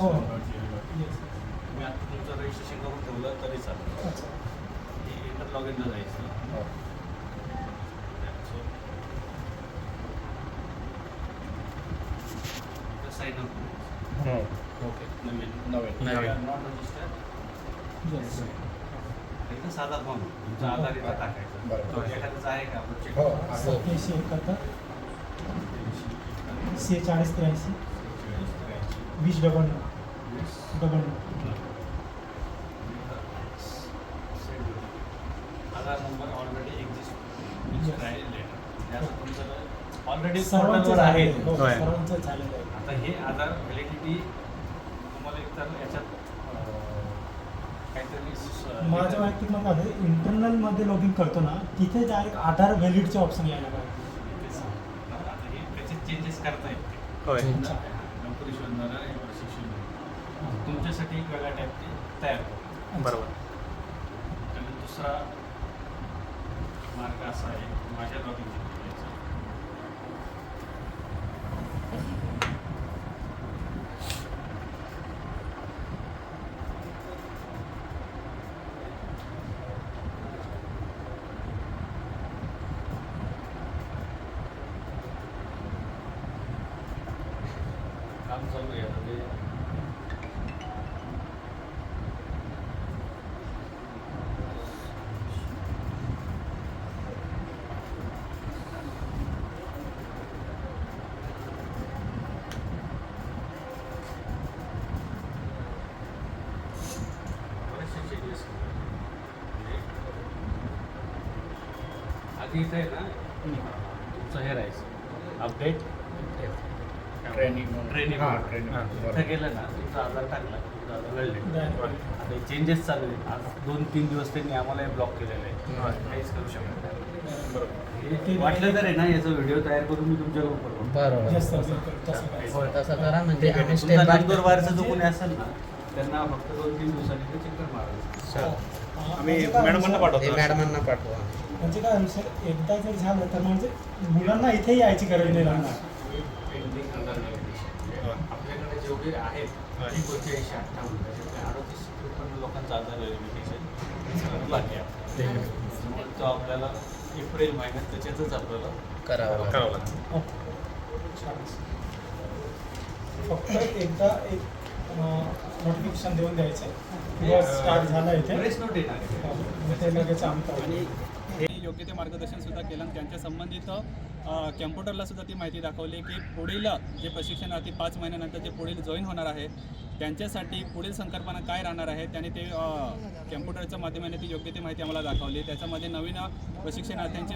हो. तुम्ही आता तुमचं रजिस्ट्रेशन करून ठेवलं तरी चालेल. अच्छा. इंटर लॉग इनला जायचं. Sign up hmm. ओके नवीन. नवीन. नवीन. नॉट रजिस्टर येस एकदम साधा फॉर्म तुमचा आधार इथं टाकायचा. बरोबर. तो एखाद्याचा आहे का? आपण check हो. करू. सत्याऐंशी एकाहत्तर चाळीस त्र्याऐंशी. वीस डबल नऊ. डबल नऊ. आधार नंबर ऑलरेडी सर्वांचं आहे. हो. सर्वांचं झालेलं आहे. आता हे आधार व्हॅलिडिटी तुम्हाला एकतर याच्यात अं, काहीतरी माझ्या वैयक्तिक मत आहे इंटरनलमध्ये लॉग इन करतो ना तिथे डायरेक्ट आधार व्हॅलिडचे ऑप्शन यायला पाहिजे. ते सांग. आता हे त्याचे चेंजेस करता येते शोधणारा हे प्रशिक्षण तुमच्यासाठी एक वेगळ्या टाईपचे तयार करतो. बरोबर. आणि दुसरा मार्ग असा आहे माझ्या लॉगिन काम चालू आहे आता ते. बरेचसे changes. आधी इथे आहे ना? तुमचं हे राहायचं. अपडेट ट्रेनिंग ट्रेनिंग हां ट्रेनिंग हां. गेलं ना तुमचा आधार टाकला वेल्डेड. आता चेंजेस चालू आहेत. आज दोन तीन दिवस त्यांनी आम्हाला ब्लॉक केलेलं आहे. काहीच करू शकत नाही. बरोबर. वाटलं तर आहे ना याचा व्हिडिओ तयार करून मी तुमच्या ग्रुपवर. बरोबर. तसं हो करा म्हणजे आम्ही स्टेप बाय जो कोणी असेल ना त्यांना फक्त दोन तीन दिवसांनी ते चक्कर मारायचं. हा, आम्ही म्हणजे काय मॅडमांना होईल, पाठवतो. मॅडमांना पाठवा. म्हणजे काय एकदा जर झालं तर म्हणजे मुलांना इथे यायची गरज नाही लागणार जेवढे आहेत. ती पंच्याऐंशी अठ्ठावन्न त्याच्यातले अडतीस त्रेपन्न लोकांचं बाकी आहे. त्यामुळे तो आपल्याला एप्रिल महिन्यात त्याच्यातच आपल्याला करावं लागेल. करावं लागतं हो. छान. फक्त एकदा एक नोटिफिकेशन देऊन द्यायचं स्टार्ट झालं इथे प्रेस नोट येणार आणि योग्य ते मार्गदर्शन सुद्धा केलं आणि त्यांच्या संबंधित कॅम्प्युटरला सुद्धा ती माहिती दाखवली की पुढील जे प्रशिक्षणार्थी पाच महिन्यानंतर जे पुढील जॉईन होणार आहे. त्यांच्यासाठी पुढील संकल्पना काय राहणार आहे त्याने ते कॅम्प्युटरच्या माध्यमाने ती योग्य ती माहिती आम्हाला दाखवली. त्याच्यामध्ये नवीन प्रशिक्षणार्थ्यांचे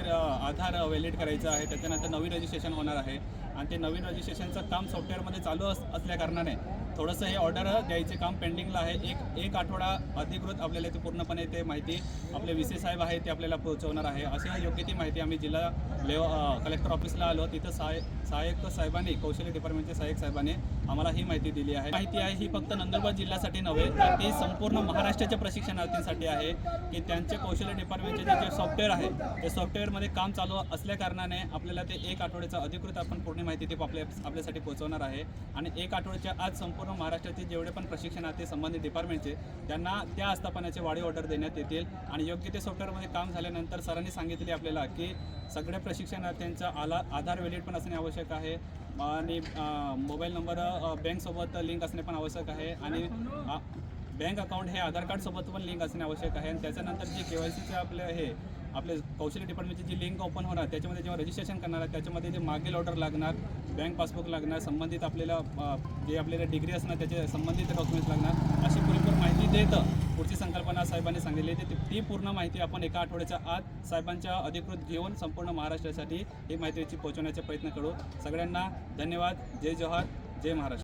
आधार व्हॅलिड करायचं आहे. त्याच्यानंतर नवीन रजिस्ट्रेशन होणार आहे. आणि ते नवीन रजिस्ट्रेशनचं काम सॉफ्टवेअरमध्ये चालू अस असल्याकारणाने थोडंसं हे ऑर्डर द्यायचे काम पेंडिंगला आहे. एक एक आठवडा अधिकृत आपल्याला ते पूर्णपणे ते माहिती आपले विसे साहेब आहे ते आपल्याला पोहोचवणार आहे. अशी योग्य ती माहिती आम्ही जिल्हा लेव कलेक्टर ऑफिसला आलो. तिथं साय सहाय्यक साहेबांनी कौशल्य डिपार्टमेंटचे सहाय्यक साहेबांनी आम्हाला ही माहिती दिली आहे. माहिती आहे ही फक्त नंदुरबार जिल्ह्यासाठी नव्हे तर ती संपूर्ण महाराष्ट्राच्या प्रशिक्षणार्थींसाठी आहे की त्यांचे कौशल्य डिपार्टमेंटचे जे जे सॉफ्टवेअर आहे ते सॉफ्टवेअरमध्ये काम चालू असल्या कारणाने आपल्याला ते एक आठवड्याचं अधिकृत आपण पूर्ण माहिती ते आपल्या आपल्यासाठी पोहोचवणार आहे. आणि एक आठवड्याच्या आज संपूर्ण महाराष्ट्राचे जेवढे पण प्रशिक्षणार्थी संबंधित डिपार्टमेंटचे त्यांना त्या आस्थापनाचे वाढी ऑर्डर देण्यात येतील. आणि योग्य ते सॉफ्टवेअरमध्ये काम झाल्यानंतर सरांनी सांगितले आपल्याला की सगळ्या प्रशिक्षणार्थ्यांचा आला आधार व्हॅलिड पण असणे आवश्यक आहे. आणि मोबाईल नंबर बँकसोबत लिंक असणे पण आवश्यक आहे. आणि बँक अकाउंट हे आधार कार्डसोबत पण लिंक असणे आवश्यक आहे. आणि त्याच्यानंतर जे के वाय सीचे आपलं हे आपले कौशल्य डिपार्टमेंटची जी लिंक ओपन होणार त्याच्यामध्ये जेव्हा रजिस्ट्रेशन करणार त्याच्यामध्ये जे मागील ऑर्डर लागणार बँक पासबुक लागणार संबंधित आपल्याला जे आपल्याला डिग्री असणार त्याचे संबंधित डॉक्युमेंट्स लागणार अशी पुरेपूर माहिती देत पुढची संकल्पना साहेबांनी सांगितली ती ती पूर्ण माहिती आपण एका आठवड्याच्या आत साहेबांच्या अधिकृत घेऊन संपूर्ण महाराष्ट्रासाठी ही माहितीची पोहोचवण्याचा प्रयत्न करू. सगळ्यांना धन्यवाद. जय जोहार जय महाराष्ट्र.